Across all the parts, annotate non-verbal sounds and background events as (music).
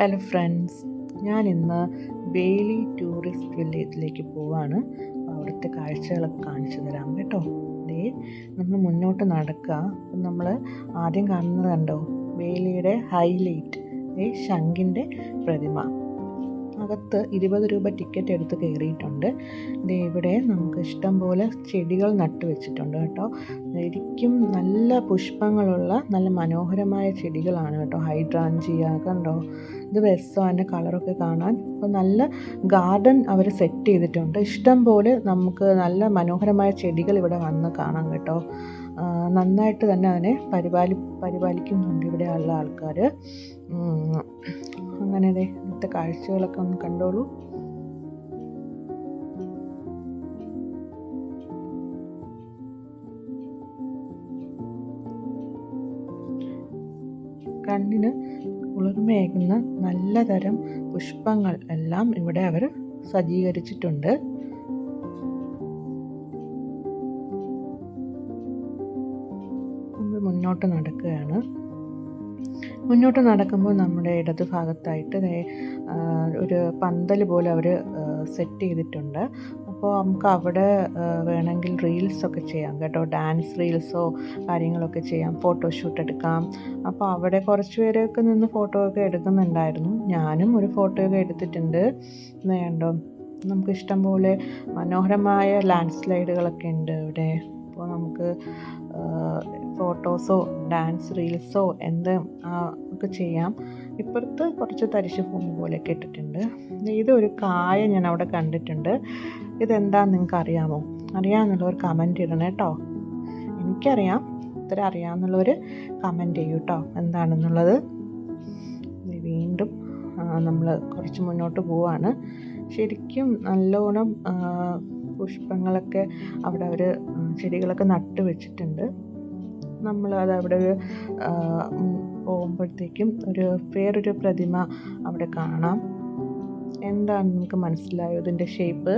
Hello friends ഞാൻ ഇന്ന് ബേലി tourist വില്ലേജിലേക്ക് പോവാണ്. അവിടുത്തെ കാഴ്ചകളൊക്കെ കാണിച്ചു തരാം കേട്ടോ. ദേ നമ്മൾ മുന്നോട്ട് നടക്കുക. നമ്മൾ ആദ്യം കാണുന്നത് കണ്ടോ? ബേലിയുടെ ഹൈലൈറ്റ് ദേ ശംഖിന്റെ പ്രതിമ. അകത്ത് ഇരുപത് രൂപ ടിക്കറ്റ് എടുത്ത് കയറിയിട്ടുണ്ട്. ദേ ഇവിടെ നമുക്ക് ഇഷ്ടം പോലെ ചെടികൾ നട്ടു വെച്ചിട്ടുണ്ട് കേട്ടോ. ശരിക്കും നല്ല പുഷ്പങ്ങളുള്ള നല്ല മനോഹരമായ ചെടികളാണ് കേട്ടോ. ഹൈഡ്രാഞ്ചിയ കണ്ടോ? ഇത് രസമാണ് കളറൊക്കെ കാണാൻ. അപ്പോൾ നല്ല ഗാർഡൻ അവർ സെറ്റ് ചെയ്തിട്ടുണ്ട്. ഇഷ്ടം പോലെ നമുക്ക് നല്ല മനോഹരമായ ചെടികൾ ഇവിടെ വന്ന് കാണാം കേട്ടോ. നന്നായിട്ട് തന്നെ അതിനെ പരിപാലി പരിപാലിക്കുന്നുണ്ട് ഇവിടെ ഉള്ള ആൾക്കാർ അങ്ങനെ ദേ ഇന്നത്തെ കാഴ്ചകളൊക്കെ ഒന്ന് കണ്ടോളൂ. കണ്ണിന് കുളിർമയേകുന്ന നല്ല തരം പുഷ്പങ്ങൾ എല്ലാം ഇവിടെ അവർ സജ്ജീകരിച്ചിട്ടുണ്ട്. മുന്നോട്ട് നടക്കുകയാണ്. മുന്നോട്ട് നടക്കുമ്പോൾ നമ്മുടെ ഇടത് ഭാഗത്തായിട്ട് ഒരു പന്തൽ പോലെ അവർ സെറ്റ് ചെയ്തിട്ടുണ്ട്. അപ്പോൾ നമുക്ക് അവിടെ വേണമെങ്കിൽ റീൽസൊക്കെ ചെയ്യാം കേട്ടോ. ഡാൻസ് റീൽസോ കാര്യങ്ങളൊക്കെ ചെയ്യാം. ഫോട്ടോഷൂട്ട് എടുക്കാം. അപ്പോൾ അവിടെ കുറച്ച് പേരൊക്കെ നിന്ന് ഫോട്ടോ ഒക്കെ എടുക്കുന്നുണ്ടായിരുന്നു. ഞാനും ഒരു ഫോട്ടോയൊക്കെ എടുത്തിട്ടുണ്ട്. വേണ്ടോ നമുക്ക് ഇഷ്ടം പോലെ മനോഹരമായ ലാൻഡ് സ്ലൈഡുകളൊക്കെ ഉണ്ട് ഇവിടെ. അപ്പോൾ നമുക്ക് ഫോട്ടോസോ ഡാൻസ് റീൽസോ എന്ത് ഒക്കെ ചെയ്യാം. ഇപ്പുറത്ത് കുറച്ച് തരിശു ഭൂമി പോലെയൊക്കെ ഇട്ടിട്ടുണ്ട്. ഇതൊരു കായ ഞാൻ അവിടെ കണ്ടിട്ടുണ്ട്. ഇതെന്താണെന്ന് നിങ്ങൾക്ക് അറിയാമോ അറിയാമെന്നുള്ളവർ കമന്റ് ഇടണം കേട്ടോ. എനിക്കറിയാം. ഇത്ര അറിയാമെന്നുള്ളവർ കമന്റ് ചെയ്യൂ കേട്ടോ. എന്താണെന്നുള്ളത്. വീണ്ടും നമ്മൾ കുറച്ച് മുന്നോട്ട് പോവാണ്. ശരിക്കും നല്ലോണം പുഷ്പങ്ങളൊക്കെ അവിടെ അവർ ചെടികളൊക്കെ നട്ട് വെച്ചിട്ടുണ്ട്. നമ്മൾ അത് അവിടെ ഒരു പോകുമ്പോഴത്തേക്കും ഒരു വേറൊരു പ്രതിമ അവിടെ കാണാം. എന്താണ് നമുക്ക് മനസ്സിലായോ ഇതിന്റെ ഷേപ്പ്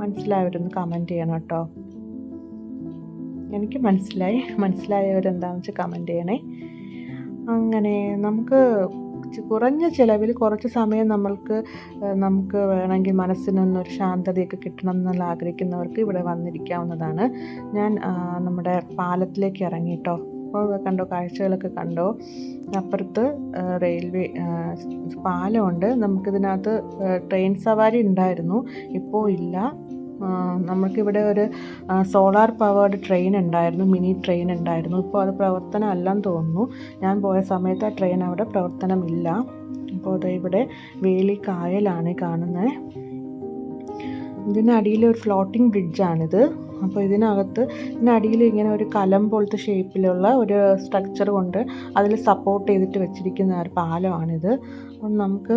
മനസ്സിലായവരൊന്ന് കമന്റ് ചെയ്യണം കേട്ടോ. എനിക്ക് മനസ്സിലായി. മനസ്സിലായവരെന്താണെന്ന് വെച്ചാൽ കമന്റ് ചെയ്യണേ. അങ്ങനെ നമുക്ക് കുറഞ്ഞ ചിലവിൽ കുറച്ച് സമയം നമ്മൾക്ക് നമുക്ക് വേണമെങ്കിൽ മനസ്സിനൊന്നൊരു ശാന്തതയൊക്കെ കിട്ടണം എന്നുള്ള ആഗ്രഹിക്കുന്നവർക്ക് ഇവിടെ വന്നിരിക്കാവുന്നതാണ്. ഞാൻ നമ്മുടെ പാലത്തിലേക്ക് ഇറങ്ങി കേട്ടോ അപ്പോൾ കണ്ടോ കാഴ്ചകളൊക്കെ കണ്ടോ? അപ്പുറത്ത് റെയിൽവേ പാലമുണ്ട്. നമുക്കിതിനകത്ത് ട്രെയിൻ സവാരി ഉണ്ടായിരുന്നു. ഇപ്പോൾ ഇല്ല. നമുക്കിവിടെ ഒരു സോളാർ പവേർഡ് ട്രെയിൻ ഉണ്ടായിരുന്നു മിനി ട്രെയിൻ ഉണ്ടായിരുന്നു. ഇപ്പോൾ അത് പ്രവർത്തനം അല്ലെന്ന് തോന്നുന്നു. ഞാൻ പോയ സമയത്ത് ആ ട്രെയിൻ അവിടെ പ്രവർത്തനമില്ല. അപ്പോൾ അത് ഇവിടെ വേലി കായലാണ് കാണുന്നത് ഇതിനടിയിൽ ഒരു ഫ്ലോട്ടിംഗ് ബ്രിഡ്ജാണിത് അപ്പോൾ ഇതിനകത്ത് ഇതിനടിയിൽ ഇങ്ങനെ ഒരു കലം പോലത്തെ ഷേപ്പിലുള്ള ഒരു സ്ട്രക്ചർ കൊണ്ട് അതിൽ സപ്പോർട്ട് ചെയ്തിട്ട് വെച്ചിരിക്കുന്ന ഒരു പാലമാണിത്. അപ്പം നമുക്ക്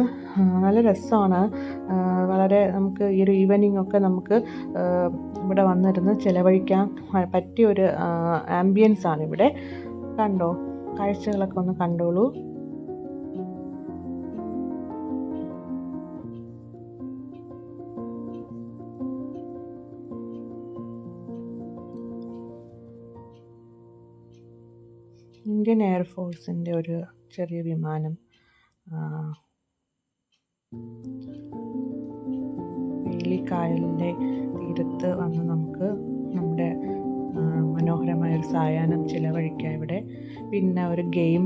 നല്ല രസമാണ്. വളരെ നമുക്ക് ഈ ഒരു ഈവനിങ് ഒക്കെ നമുക്ക് ഇവിടെ വന്നിരുന്ന് ചിലവഴിക്കാൻ പറ്റിയ ഒരു ആംബിയൻസ് ആണ് ഇവിടെ. കണ്ടോ? കാഴ്ചകളൊക്കെ ഒന്ന് കണ്ടോളൂ. ഇന്ത്യൻ എയർഫോഴ്സിന്റെ ഒരു ചെറിയ വിമാനം വേലിക്കായലിന്റെ തീരത്ത് വന്ന് നമുക്ക് നമ്മുടെ മനോഹരമായ ഒരു സായാഹ്നം ചിലവഴിക്കാം ഇവിടെ. പിന്നെ ഒരു ഗെയിം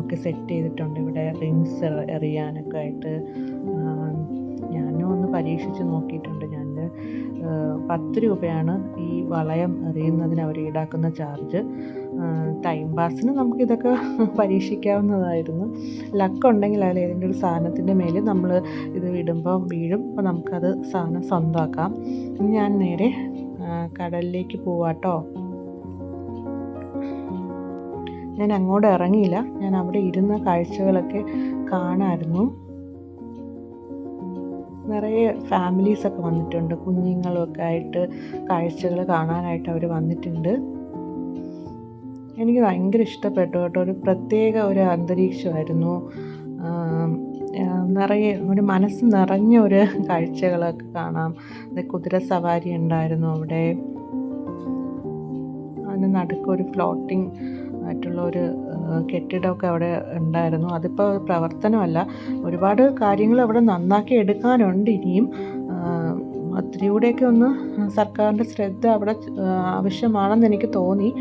ഒക്കെ സെറ്റ് ചെയ്തിട്ടുണ്ട്. ഇവിടെ റിങ്സ് എറിയാനൊക്കെ ആയിട്ട് ഞാനും ഒന്ന് പരീക്ഷിച്ച് നോക്കിയിട്ടുണ്ട്. ഞാൻ പത്ത് രൂപയാണ് ഈ വളയം എറിയുന്നതിന് അവർ ഈടാക്കുന്ന ചാർജ്. ടൈം പാസിന് നമുക്കിതൊക്കെ (laughs) പരീക്ഷിക്കാവുന്നതായിരുന്നു. ലക്കുണ്ടെങ്കിൽ അതിൽ ഏതെങ്കിലും ഒരു സാധനത്തിന്റെ മേൽ നമ്മൾ ഇത് വിടുമ്പോൾ വീഴും. അപ്പോൾ നമുക്കത് സാധനം സ്വന്തമാക്കാം. ഞാൻ നേരെ കടലിലേക്ക് പോവാട്ടോ ഞാൻ അങ്ങോട്ട് ഇറങ്ങിയില്ല. ഞാൻ അവിടെ ഇരുന്ന കാഴ്ചകളൊക്കെ കാണായിരുന്നു. നിറയെ ഫാമിലീസൊക്കെ വന്നിട്ടുണ്ട്. കുഞ്ഞുങ്ങളൊക്കെ ആയിട്ട് കാഴ്ചകൾ കാണാനായിട്ട് അവർ വന്നിട്ടുണ്ട്. എനിക്ക് ഭയങ്കര ഇഷ്ടപ്പെട്ടു കേട്ടോ. ഒരു പ്രത്യേക ഒരു അന്തരീക്ഷമായിരുന്നു. നിറയെ ഒരു മനസ്സ് നിറഞ്ഞ ഒരു കാഴ്ചകളൊക്കെ കാണാം. കുതിര സവാരി ഉണ്ടായിരുന്നു അവിടെ. അതിന് നടുക്ക് ഒരു ഫ്ലോട്ടിംഗ് ആയിട്ടുള്ള ഒരു കെട്ടിടമൊക്കെ അവിടെ ഉണ്ടായിരുന്നു. അതിപ്പോൾ പ്രവർത്തനമല്ല. ഒരുപാട് കാര്യങ്ങൾ അവിടെ നന്നാക്കി എടുക്കാനുണ്ട് ഇനിയും. കൂടെയൊക്കെ ഒന്ന് സർക്കാരിന്റെ ശ്രദ്ധ അവിടെ ആവശ്യമാണെന്ന് എനിക്ക് തോന്നി.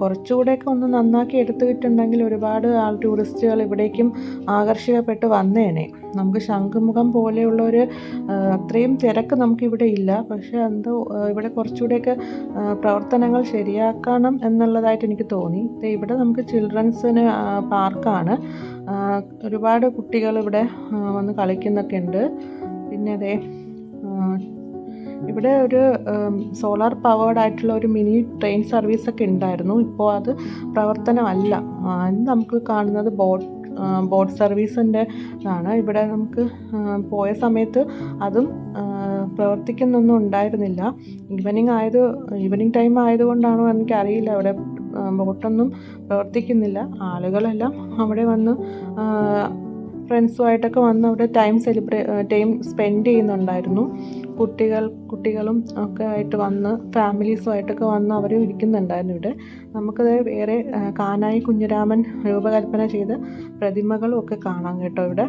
കുറച്ചുകൂടെയൊക്കെ ഒന്ന് നന്നാക്കി എടുത്തിട്ടുണ്ടെങ്കിൽ ഒരുപാട് ആൾ ടൂറിസ്റ്റുകൾ ഇവിടേക്കും ആകർഷിക്കപ്പെട്ട് വന്നേനെ. നമുക്ക് ശംഖുമുഖം പോലെയുള്ള ഒരു അത്രയും തിരക്ക് നമുക്കിവിടെ ഇല്ല. പക്ഷേ എന്തോ ഇവിടെ കുറച്ചുകൂടെയൊക്കെ പ്രവർത്തനങ്ങൾ ശരിയാക്കണം എന്നുള്ളതായിട്ട് എനിക്ക് തോന്നി. ഇവിടെ നമുക്ക് ചിൽഡ്രൻസിന് പാർക്കാണ്. ഒരുപാട് കുട്ടികൾ ഇവിടെ വന്ന് കളിക്കുന്നൊക്കെ ഉണ്ട്. പിന്നെ അതേ ഇവിടെ ഒരു സോളാർ പവേർഡ് ആയിട്ടുള്ള ഒരു മിനി ട്രെയിൻ സർവീസൊക്കെ ഉണ്ടായിരുന്നു. ഇപ്പോൾ അത് പ്രവർത്തനമല്ല. നമുക്ക് കാണുന്നത് ബോട്ട് ബോട്ട് സർവീസിന്റെ ഇതാണ്. ഇവിടെ നമുക്ക് പോയ സമയത്ത് അതും പ്രവർത്തിക്കുന്നൊന്നും ഉണ്ടായിരുന്നില്ല. ഈവനിങ് ആയത് ഈവനിങ് ടൈം ആയതുകൊണ്ടാണോ എനിക്കറിയില്ല അവിടെ ബോട്ടൊന്നും പ്രവർത്തിക്കുന്നില്ല. ആളുകളെല്ലാം അവിടെ വന്ന് ഫ്രണ്ട്സുമായിട്ടൊക്കെ വന്ന് അവിടെ ടൈം സെലിബ്രേ ടൈം സ്പെൻഡ് ചെയ്യുന്നുണ്ടായിരുന്നു. കുട്ടികൾ കുട്ടികളും ഒക്കെ ആയിട്ട് വന്ന് ഫാമിലീസുമായിട്ടൊക്കെ വന്ന് അവർ ഇരിക്കുന്നുണ്ടായിരുന്നു ഇവിടെ. നമുക്കത് വേറെ കാനായി കുഞ്ഞിരാമൻ രൂപകൽപ്പന ചെയ്ത പ്രതിമകളും ഒക്കെ കാണാം കേട്ടോ ഇവിടെ.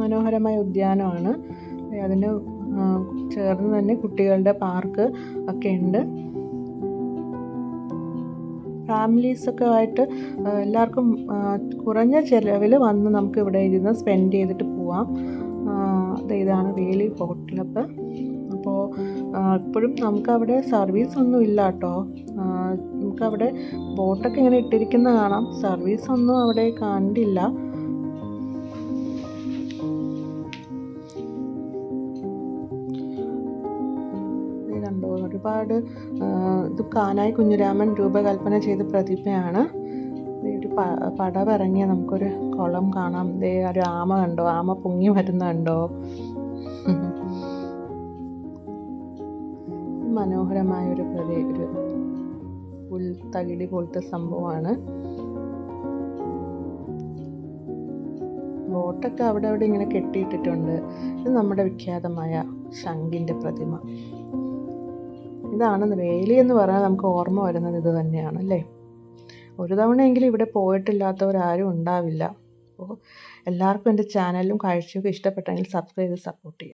മനോഹരമായ ഉദ്യാനമാണ്. അതിന് ചേർന്ന് തന്നെ കുട്ടികളുടെ പാർക്ക് ഒക്കെ ഉണ്ട്. ഫാമിലീസൊക്കെ ആയിട്ട് എല്ലാവർക്കും കുറഞ്ഞ ചിലവിൽ വന്ന് നമുക്ക് ഇവിടെ ഇരുന്ന് സ്പെൻഡ് ചെയ്തിട്ട് പോവാം. ഇതാണ് വേലി ഹോട്ടലപ്പ് അപ്പോൾ ഇപ്പോഴും നമുക്കവിടെ സർവീസ് ഒന്നും ഇല്ല കേട്ടോ. നമുക്കവിടെ ബോട്ടൊക്കെ ഇങ്ങനെ ഇട്ടിരിക്കുന്ന കാണാം. സർവീസ് ഒന്നും അവിടെ കണ്ടില്ല. കണ്ടോ. ഒരുപാട് ഇത് കാനായി കുഞ്ഞിരാമൻ രൂപകൽപ്പന ചെയ്ത പ്രതിമയാണ് ഒരു പ- പടവിറങ്ങിയ നമുക്കൊരു കുളം കാണാം. ദേ ഒരു ആമ കണ്ടോ? ആമ പൊങ്ങി വരുന്നുണ്ടോ മനോഹരമായ ഒരു പ്രതി ഒരു പുൽത്തകിടി പോലത്തെ സംഭവമാണ്. ബോട്ടൊക്കെ അവിടെ അവിടെ ഇങ്ങനെ കെട്ടിയിട്ടിട്ടുണ്ട്. ഇത് നമ്മുടെ വിഖ്യാതമായ ശംഖിന്റെ പ്രതിമ. ഇതാണ് വേലി എന്ന് പറഞ്ഞാൽ നമുക്ക് ഓർമ്മ വരുന്നത് ഇത് തന്നെയാണ് അല്ലേ? ഒരു തവണയെങ്കിലും ഇവിടെ പോയിട്ടില്ലാത്തവരാരും ഉണ്ടാവില്ല. അപ്പോൾ എല്ലാവർക്കും എന്റെ ചാനലും കാഴ്ചയൊക്കെ ഇഷ്ടപ്പെട്ടെങ്കിൽ സബ്സ്ക്രൈബ് ചെയ്ത് സപ്പോർട്ട് ചെയ്യും